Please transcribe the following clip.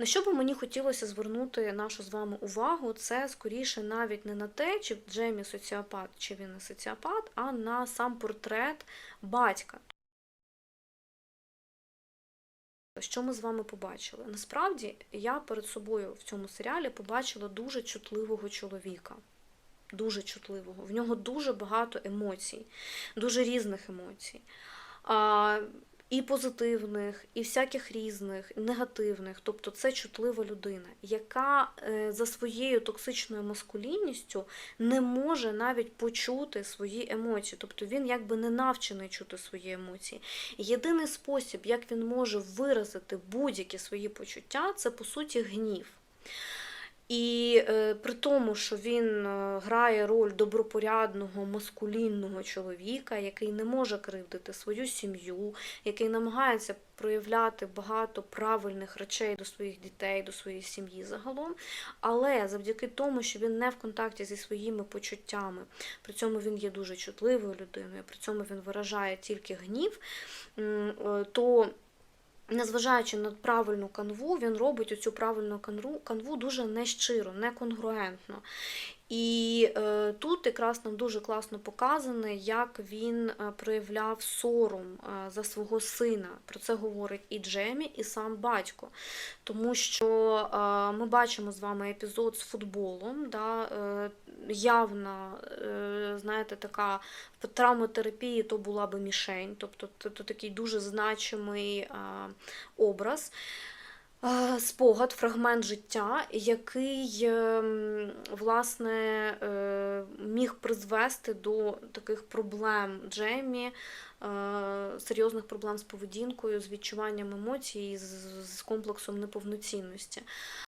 На що би мені хотілося звернути нашу з вами увагу, це скоріше навіть не на те, чи Джемі соціопат, чи він не соціопат, а на сам портрет батька. Що ми з вами побачили? Насправді я перед собою в цьому серіалі побачила дуже чутливого чоловіка. Дуже чутливого. В нього дуже багато емоцій, дуже різних емоцій. А, і позитивних, і всяких різних, і негативних. Тобто це чутлива людина, яка е, за своєю токсичною маскулінністю не може навіть почути свої емоції. Тобто він якби не навчений чути свої емоції. Єдиний спосіб, як він може виразити будь-які свої почуття, це по суті гнів. І е, при тому, що він е, грає роль добропорядного, маскулінного чоловіка, який не може кривдити свою сім'ю, який намагається проявляти багато правильних речей до своїх дітей, до своєї сім'ї загалом. Але завдяки тому, що він не в контакті зі своїми почуттями, при цьому він є дуже чутливою людиною, при цьому він виражає тільки гнів, е, то незважаючи на правильну канву, він робить оцю правильну канву, дуже нещиро, неконгруентно. І е, тут якраз нам дуже класно показано, як він е, проявляв сором е, за свого сина. Про це говорить і Джемі, і сам батько. Тому що е, ми бачимо з вами епізод з футболом, да, е, явна, е, знаєте, така в травмотерапії то була би мішень, тобто то, то такий дуже значимий е, образ. Спогад, фрагмент життя, який ем, власне е, міг призвести до таких проблем Джемі, е, серйозних проблем з поведінкою, з відчуванням емоцій, з комплексом неповноцінності.